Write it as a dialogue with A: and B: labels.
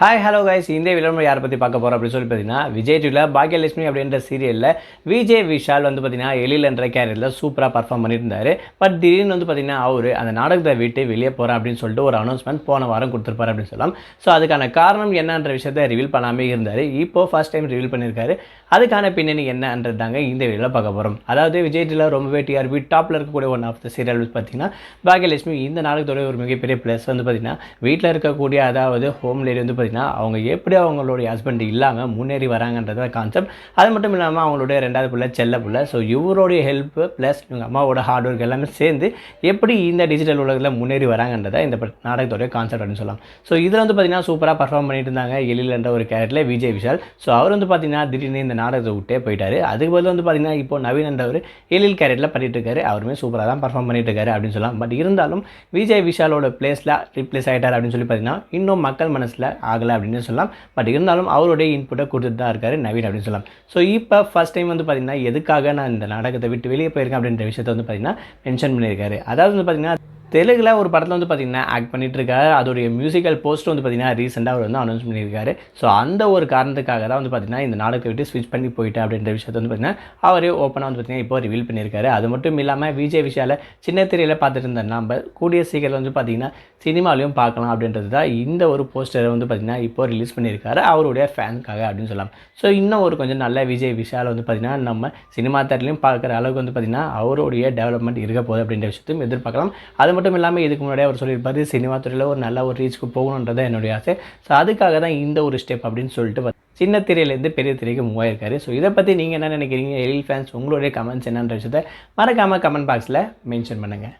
A: Hi hello guys இந்த விளம்பரம் யாரை பற்றி பார்க்க போகிறோம் அப்படின்னு சொல்லி பார்த்தீங்கன்னா விஜய் டிவியில் பாக்யலட்சுமி அப்படின்ற சீரியலில் விஜய் விஷால் வந்து பார்த்தீங்கன்னா எழில் என்ற கேரியரில் சூப்பராக பர்ஃபார்ம் பண்ணியிருந்தாரு. பட் திடீர்னு வந்து பார்த்தீங்கன்னா அவர் அந்த நாடகத்தை விட்டு வெளியே போகிறேன் அப்படின்னு சொல்லிட்டு ஒரு அனௌன்ஸ்மெண்ட் போன வாரம் கொடுத்துருப்பாரு அப்படின்னு சொல்லலாம். ஸோ அதுக்கான காரணம் என்னன்ற விஷயத்தை ரிவீல் பண்ணாமல் இருந்தார். இப்போ ஃபர்ஸ்ட் டைம் ரிவீல் பண்ணியிருக்காரு. அதுக்கான பின்னணி என்னன்றது தாங்க இந்த வீடியோவில் பார்க்க போகிறோம் அதாவது விஜய் டிவியில் ரொம்பவே டிஆர்பி டாப்பில் இருக்கக்கூடிய ஒன் ஆஃப் த சீரியல் பார்த்தீங்கன்னா பாக்யலட்சுமி இந்த நாடகத்தோட ஒரு மிகப்பெரிய ப்ளஸ் வந்து பார்த்தீங்கன்னா வீட்டில் இருக்கக்கூடிய அதாவது ஹோம் லேடி வந்து அப்படின்னா அவங்க எப்படி அவங்களுடைய ஹஸ்பண்ட் இல்லாமல் முன்னேறி வராங்கன்றத கான்செப்ட் அது மட்டும் இல்லாமல் அவங்களுடைய ரெண்டாவது பிள்ளை செல்ல பிள்ளை. ஸோ இவருடைய ஹெல்ப்பு ப்ளஸ் இவங்க அம்மாவோட ஹார்ட் ஒர்க் எல்லாமே சேர்ந்து எப்படி இந்த டிஜிட்டல் உலகத்தில் முன்னேறி வராங்கன்றதை இந்த நாடகத்தோடைய கான்செப்ட் அப்படின்னு சொல்லலாம். ஸோ இதில் வந்து பார்த்திங்கன்னா சூப்பராக பர்ஃபார்ம் பண்ணிட்டு இருந்தாங்க எழில் என்ற ஒரு கேரக்டரில் விஜய் விஷால். ஸோ அவர் வந்து பார்த்திங்கன்னா திடீர்னு இந்த நாடகத்தை விட்டே போயிட்டார். அதுக்கு பதில் வந்து பார்த்தீங்கன்னா இப்போ நவீன் என்றவர் எழில் கேரக்டரில் பண்ணிட்டு இருக்காரு. அவருமே சூப்பராக தான் பர்ஃபார்ம் பண்ணிட்டு இருக்காரு அப்படின்னு சொல்லலாம். பட் இருந்தாலும் விஜய் விஷாலோட பிளேஸில் ரிப்ளேஸ் ஆகிட்டார் அப்படின்னு சொல்லி பார்த்தீங்கன்னா இன்னும் மக்கள் மனசில் ஆகலை அப்படின்னு சொல்லலாம். பட் இருந்தாலும் அவருடைய இன்புட்டை கொடுத்துட்டு தான் இருக்காரு நவீன் அப்படின்னு சொல்லலாம். ஸோ இப்போ ஃபஸ்ட் டைம் வந்து பார்த்திங்கன்னா எதுக்காக நான் இந்த நாடகத்தை விட்டு வெளியே போயிருக்கேன் அப்படின்ற விஷயத்தை வந்து பார்த்திங்கன்னா மென்ஷன் பண்ணியிருக்காரு. அதாவது வந்து பார்த்திங்கன்னா தெலுங்கில் ஒரு படத்தில் வந்து பார்த்தீங்கன்னா ஆக்ட் பண்ணிட்டு அதோடைய மியூசிக்கல் போஸ்ட் வந்து பார்த்தீங்கன்னா ரீசெண்டாக அவர் வந்து அனௌன்ஸ் பண்ணியிருக்காரு. ஸோ அந்த ஒரு காரணத்துக்காக தான் வந்து பார்த்திங்கன்னா இந்த நாடகத்தை விட்டு ஸ்விட்ச் பண்ணி போயிட்டு அப்படின்ற விஷயத்தை வந்து பார்த்தீங்கன்னா அவரே ஓப்பனாக வந்து பார்த்தீங்கன்னா இப்போ ரிவீல் பண்ணியிருக்காரு. அது மட்டும் இல்லாமல் விஜய் விஷால சின்ன திரையில் பார்த்துட்டு இருந்த நம்ம கூடிய சீக்கிரம் வந்து பார்த்திங்கன்னா சினிமாலையும் பார்க்கலாம் அப்படின்றது தான் இந்த ஒரு போஸ்டரை வந்து பார்த்தீங்கன்னா இப்போ ரிலீஸ் பண்ணியிருக்காரு அவருடைய ஃபேனுக்காக அப்படின்னு சொல்லலாம். ஸோ இன்னும் ஒரு கொஞ்சம் நல்ல விஜய் விஷால் வந்து பார்த்திங்கன்னா நம்ம சினிமா தேட்டர்லையும் பார்க்குற அளவுக்கு வந்து பார்த்தீங்கன்னா அவருடைய டெவலப்மெண்ட் இருக்க போகுது அப்படின்ற விஷயத்தையும் எதிர்பார்க்கலாம். அது மட்டும் இல்லாமல் இதுக்கு முன்னாடியே அவர் சொல்லியிருப்பாரு சினிமா துறையில் ஒரு நல்ல ஒரு ரீச்சுக்கு போகணுன்றது என்னுடைய ஆசை. ஸோ அதுக்காக தான் இந்த ஒரு ஸ்டெப் அப்படின்னு சொல்லிட்டு சின்ன திரையிலேருந்து பெரிய திரைக்கு மூவ் ஆயிருக்காரு. ஸோ இதை பற்றி நீங்கள் என்ன நினைக்கிறீங்க? எழில் ஃபேன்ஸ் உங்களுடைய கமெண்ட்ஸ் என்னன்ற விஷயத்தை மறக்காமல் கமெண்ட் பாக்ஸில் மென்ஷன் பண்ணுங்கள்